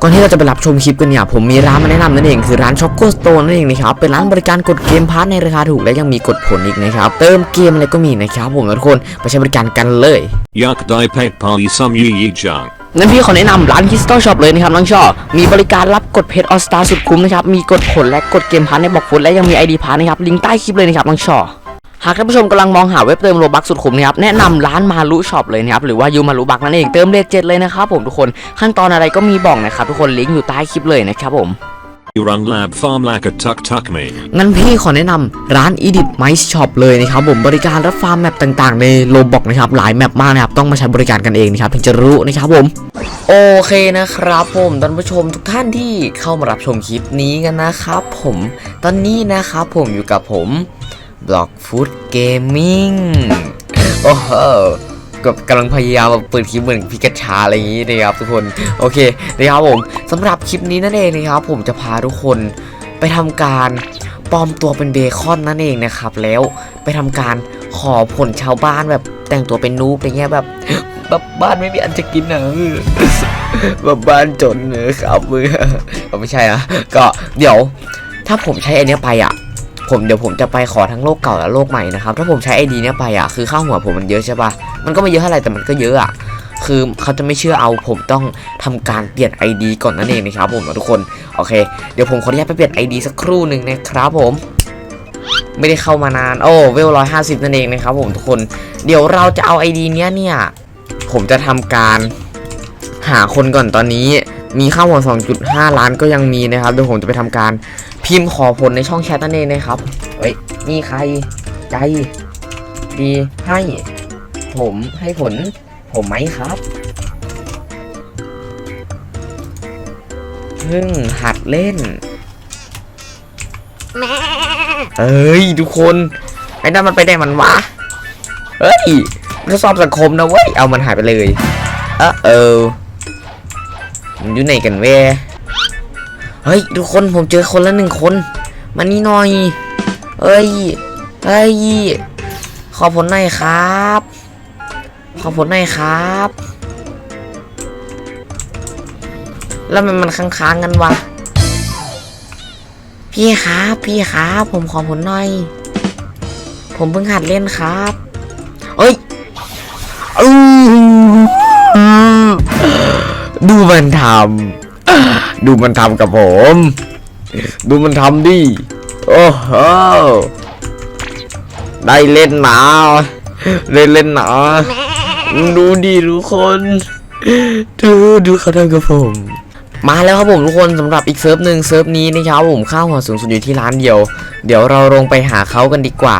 ก่อนที่เราจะไปรับชมคลิปกันเนี่ย ผมมีร้านมาแนะนำนั่นเองคือร้านช็อกโกสโตนนั่นเองนะครับ เป็นร้านบริการกดเกมพาร์ทในราคาถูกและยังมีกดผลอีกนะครับ เติมเกมอะไรก็มีนะครับผมทุกคนไปใช้บริการกันเลย Yak Dai Pet Pali Sum Yi Yi Jang. งั้นพี่ขอแนะนำร้านคิสตัลช็อปเลยนะครับน้องชอบมีบริการรับกดเพจออสตาสุดคุ้มนะครับ มีกดผลและกดเกมพาร์ทในบอกฟุตและยังมีไอดีพาร์ทนะครับ ลิงก์ใต้คลิปเลยนะครับน้องชอ หากท่านผู้ชมกำลังมองหาเว็บเติมโลบักสุดคุ้มนะครับแนะนำร้านมารุช็อปเลยนะครับหรือว่ายูมารุบักนั่นเองเติมเลทเจ็ดเลยนะครับผมทุกคนขั้นตอนอะไรก็มีบอกนะครับทุกคนลิงก์อยู่ใต้คลิปเลยนะครับผม Run Lab Farm Laka Tuk Tuk Me. งั้นพี่ขอแนะนำร้าน Edit Mice Shop เลยนะครับผมบริการรับฟาร์มแมปต่างๆ ในโลบอกนะครับหลายแมปมากนะครับต้องมาใช้บริการกันเองนะครับถึงจะรู้นะครับผมโอเคนะครับผมท่านผู้ชมทุกท่านที่เข้ามารับชมคลิปนี้กันนะครับผมตอนนี้นะครับผมอยู่กับผม Block Food Gaming โอ้โหกับกำลังพยายามเปิดคลิปเหมือนพิกาชาอะไรอย่างนี้นะครับทุกคน โอเคนะครับผมสำหรับคลิปนี้นั่นเองนะครับ ผมจะพาทุกคนไปทำการปลอมตัวเป็นเบคอนนั่นเองนะครับ แล้วไปทำการขอผลชาวบ้านแบบแต่งตัวเป็นนูบอะไรเงี้ยแบบแบบบ้านไม่มีอันจะกินนะแบบบ้านจนเนอะครับมือไม่ใช่นะก็เดี๋ยวถ้าผมใช้อเนี้ยไปอะ ผมเดี๋ยวผมจะไปขอทั้งโลกเก่าและโลกใหม่นะครับถ้าผมใช้ไอดีเนี้ยไปอะคือค่าหัวผมมันเยอะใช่ปะมันก็ไม่เยอะเท่าไหร่แต่มันก็เยอะอะคือเขาจะไม่เชื่อเอาผมต้องทำการเปลี่ยน ID ก่อนนั่นเองนะครับผมทุกคนโอเค เดี๋ยวผมขออนุญาตไปเปลี่ยน ID สักครู่หนึ่งนะครับผม ไม่ได้เข้ามานานโอ้เวลร้อยห้าสิบนั่นเองนะครับผมทุกคนเดี๋ยวเราจะเอา ID เนี้ยเนี่ยผมจะทำการหาคนก่อนตอนนี้ มีค่าหัว 2.5 ล้านก็ยังมีนะครับเดี๋ยวผมจะไปทำการพิมพ์ขอผลในช่องแชทนั่นเองนะครับ เฮ้ย นี่ใครใจดีให้ ผมให้ผล ผมไหมครับเพิ่งหัดเล่นเอ้ย ทุกคนไอ้นั่นมันไปได้มันวะ เฮ้ยทดสอบสังคมนะเว้ย เอามันหายไปเลย เออเออ อยู่ไหนกันเว้เฮ้ยทุกคนผมเจอคนละหนึ่งคน มานี่หน่อยเอ้ยเฮ้ยขอผลหน่อยครับ ขอผลหน่อยครับ แล้วมันมันค้างๆกันวะพี่ครับพี่ครับผมขอผลหน่อย ผมเพิ่งหัดเล่นครับเอ้ยอือ ดูมันทำดูมันทำกับผม ดูมันทำดิ โอ้โห ได้เล่นหนาได้เล่นหนาดูดิทุกคนดูดูเขาทำกับผมมาแล้วครับผมทุกคนสำหรับอีกเซิร์ฟหนึ่งเซิร์ฟนี้นะครับผมค่าวหัวสูงสุดอยู่ที่ร้านเดียว เดี๋ยวเราลงไปหาเขากันดีกว่า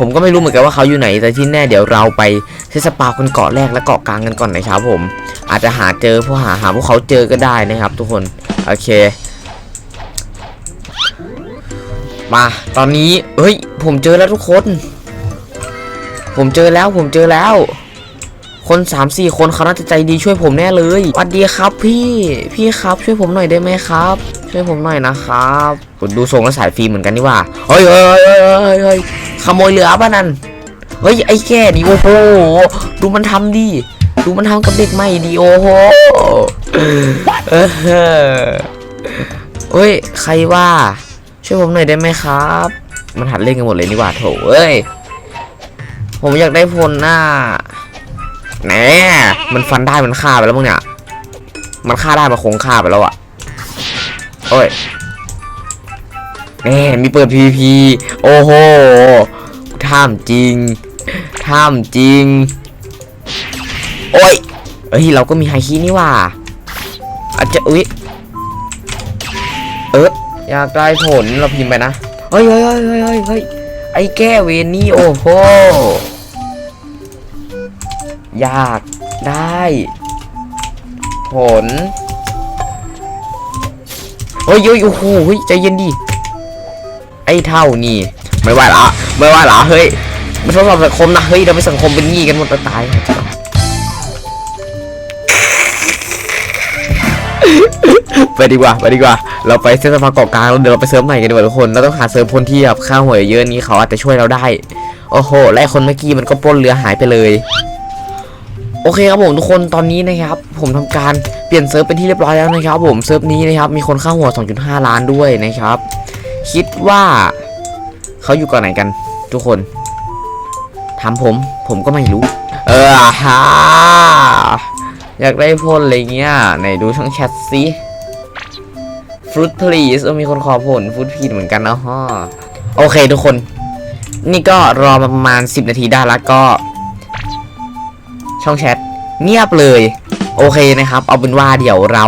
ผมก็ไม่รู้เหมือนกันว่าเขาอยู่ไหน แต่ที่แน่เดี๋ยวเราไปเทศปาคนเกาะแรกและเกาะกลางกันก่อนนะครับผม อาจจะหาเจอพวกหาหาพวกเขาเจอก็ได้นะครับ ทุกคน โอเค มา ตอนนี้ เฮ้ย ผมเจอแล้วทุกคน ผมเจอแล้ว ผมเจอแล้ว คนสามสี่คนเขาน่าจะใจดีช่วยผมแน่เลยสวัสดีครับพี่ พี่ครับ ช่วยผมหน่อยได้ไหมครับ ช่วยผมหน่อยนะครับดูทรงแล้วสายฟิล์มเหมือนกันนี่ว่า เฮ้ยเฮ้ยเฮ้ยเฮ้ย ขโมยเรือป่ะนั่นเฮ้ยไอ้แก่ดิโอ้โหดูมันทำดิดูมันทำกับเด็กใหม่ดิโอ้โหเออเฮ้ยใครว่า ช่วยผมหน่อยได้ไหมครับ มันหัดเล่นกันหมดเลยนี่หว่าโถเอ้ยผมอยากได้พลหน้าแหนมันฟันได้มันฆ่าไปแล้วมั้งเนี่ยมันฆ่าได้มันคงฆ่าไปแล้วอะ โอ้ย แหมมีเปิด PVP โอ้โหท่ามจริงท่ามจริง โอ้ยเอ้ย เราก็มีไฮคีนี่ว่าอาจจะอุ๊ยเอออยากได้ผลเราพิมพ์ไปนะ เฮ้ยเฮ้ยเฮ้ยเฮ้ยเฮ้ยไอ้แก้เวนี่โอ้โห อยากได้ ผล เฮ้ยเฮ้ยโอ้โหใจเย็นดิ ไอ้เท่านี่ไม่ไหวละไม่ไหวละเฮ้ยไม่ทดสอบสังคมนะเฮ้ยเราไปสังคมเป็นงี้กันหมดตายไปดีกว่าไปดีกว่า เราไปเส้นสะพานเกาะกลางเดี๋ยวเราไปเซิร์ฟใหม่กันดีกว่าทุกคนเราต้องหาเซิร์ฟคนที่แบบค่าหัวเยอะนี้เขาอาจจะช่วยเราได้โอ้โหและคนเมื่อกี้มันก็ปล้นเรือหายไปเลย โอเคครับผมทุกคนตอนนี้นะครับ ผมทำการเปลี่ยนเซิร์ฟเป็นที่เรียบร้อยแล้วนะครับ ผมเซิร์ฟนี้นะครับมีคนข้าหัว 2.5 ล้านด้วยนะครับ คิดว่าเขาอยู่ก่อนไหนกัน ทุกคนถามผม ผมก็ไม่รู้ เออฮะอยากได้พ่นอะไรเงี้ยไหนดูช่องแชทสิฟรุตพลีสมีคนขอผลฟรุตพีดเหมือนกันนะฮะโอเคทุกคน นี่ก็รอประมาณ 10 นาทีได้แล้วก็ ช่องแชทเงียบเลย โอเคนะครับ เอาเป็นว่าเดี๋ยวเรา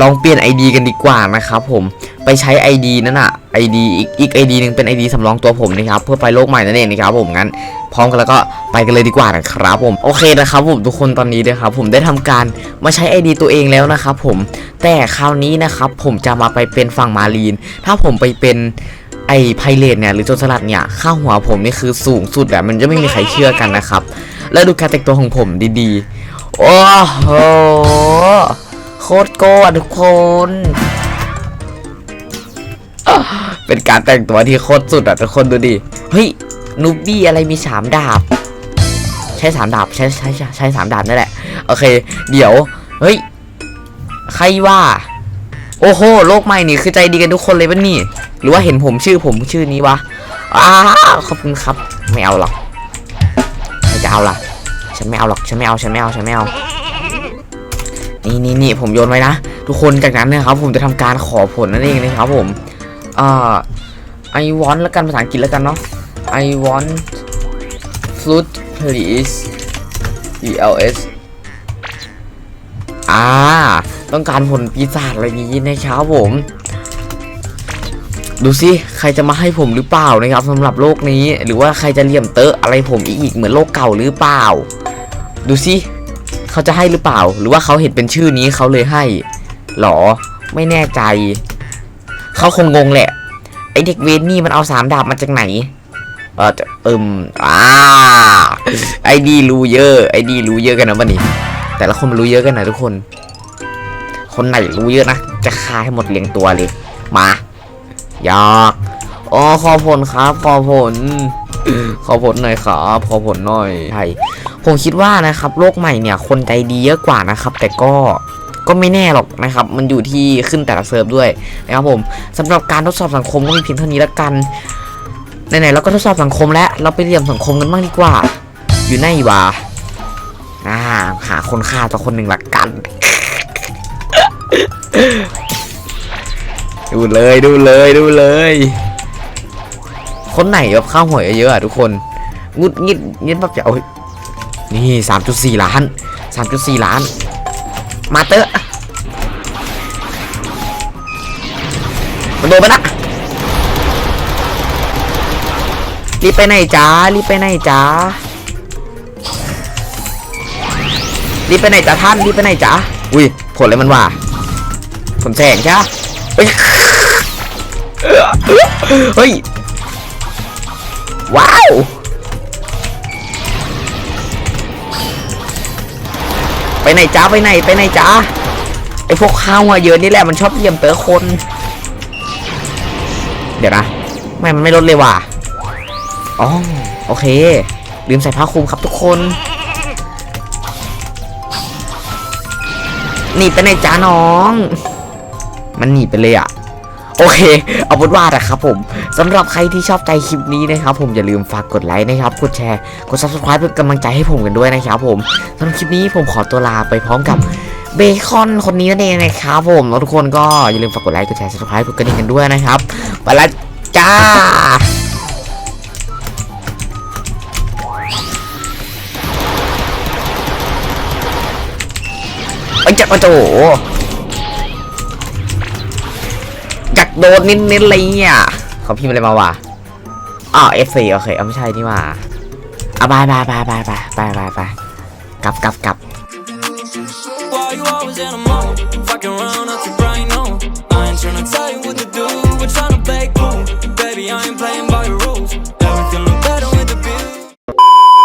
ลองเปลี่ยน ID กันดีกว่านะครับผมไปใช้ ID นั่นอะ ID อีกอีก ID หนึ่งเป็น ID สำรองตัวผมนะครับเพื่อไปโลกใหม่นั่นเองนะครับผมงั้นพร้อมกันแล้วก็ไปกันเลยดีกว่านะครับผมโอเคนะครับผมทุกคนตอนนี้นะครับผมได้ทำการมาใช้ ID ตัวเองแล้วนะครับผมแต่คราวนี้นะครับผมจะมาไปเป็นฝั่งมารีน ถ้าผมไปเป็นไอ้ไพเรตเนี่ยหรือโจรสลัดเนี่ยค่าหัวผมนี่คือสูงสุดแบบมันจะไม่มีใครเชื่อกันนะครับแล้วดูการแต่งตัวของผมดี โอ้โห โคตรโกะทุกคน เป็นการแต่งตัวที่โคตรสุดอะทุกคนดูดิ เฮ้ย นูบี้อะไรมีสามดาบ ใช้สามดาบใช้ใช้ใช้ใช้สามดาบนั่นแหละ โอเค เดี๋ยว เฮ้ย ใครว่า โอ้โห โลกใหม่นี่คือใจดีกันทุกคนเลยปะนี่ หรือว่าเห็นผมชื่อผมชื่อนี้วะอ้าขอบคุณครับ ไม่เอาหรอกใครจะเอาล่ะ ฉันไม่เอาหรอกฉันไม่เอาฉันไม่เอาฉันไม่เอานี่นี่นี่ผมโยนไว้นะทุกคนจากนั้นนะครับผมจะทำการขอผลนั่นเองนะครับผมอ่า I want แล้วกันภาษาอังกฤษแล้วกันเนาะ I want fruit please E L S อ่า ต้องการผลปีศาจอะไรนี้นะครับผม ดูสิใครจะมาให้ผมหรือเปล่านะครับสำหรับโลกนี้ หรือว่าใครจะเหลี่ยมเตอะอะไรผมอีกเหมือนโลกเก่าหรือเปล่า ดูสิเขาจะให้หรือเปล่า หรือว่าเขาเห็นเป็นชื่อนี้เขาเลยให้หรอไม่แน่ใจ เขาคงงงแหละ ไอเด็กเวนนี่มันเอาสามดาบมาจากไหน เออเอิมอ่าไอดีรู้เยอะ ไอดีรู้เยอะกันนะวันนี้ แต่ละคนมันรู้เยอะกันนะทุกคน คนไหนรู้เยอะนะ จะฆ่าให้หมดเรียงตัวเลย มา อยากอ๋อขอผลครับ ขอผล ขอผลหน่อยครับ ขอผลหน่อยใช่ผมคิดว่านะครับโลกใหม่เนี่ยคนใจดีเยอะกว่านะครับ แต่ก็ก็ไม่แน่หรอกนะครับ มันอยู่ที่ขึ้นแต่ละเซิร์ฟด้วยนะครับผมสำหรับการทดสอบสังคมก็มีเพียงเท่านี้แล้วกันไหนๆเราก็ทดสอบสังคมแล้ว เราไปเรียมสังคมกันบ้างดีกว่า อยู่ไหนวะอ่าหาคนฆ่าตัวคนหนึ่งละกัน ดูเลยดูเลยดูเลย คนไหนแบบข้าวหวยเยอะอะทุกคนงุดงิดงิดแบบจะเอานี่สามจุดสี่ล้านสามจุดสี่ล้าน มาเตอะมันโดนไปนะรีบไปไหนจ้ารีบไปไหนจ้ารีบไปไหนจ้าท่านรีบไปไหนจ้าอุ้ยผลอะไรมันว่าผลแสงใช่ปะเฮ้ย เฮ้ย ว้าว ไปไหนจ้าไปไหนไปไหนจ้าไอพวกข้าวหัวเยอะนี่แหละมันชอบเยี่ยมเต๋อคน เดี๋ยวนะไม่มันไม่ลดเลยว่ะอ๋อโอเค ลืมใส่ผ้าคลุมครับทุกคน หนีไปไหนจ้าน้อง มันหนีไปเลยอะ โอเค เอาเป็นว่านะครับผมสำหรับใครที่ชอบใจคลิปนี้นะครับ ผมอย่าลืมฝากกดไลค์นะครับ กดแชร์ กด subscribe เป็นกำลังใจให้ผมกันด้วยนะครับผมสำหรับคลิปนี้ผมขอตัวลาไปพร้อมกับเบคอนคนนี้นั่นเองนะครับผมแล้วทุกคนก็อย่าลืมฝากกดไลค์ กดแชร์ subscribe กดกระดิ่งกันด้วยนะครับ ไปแล้วจ้าไอ้จักรโจ โดนนิดๆเลยเนี่ยเขาพิมพ์อะไรมาวะอ๋อ F4 โอเคเอาไม่ใช่นี่ว่าอะบายบายบายบายบายบายกลับกลับกลับ Why you always in a mood? Fucking around up to bright no. I ain't tryna tell you what to do,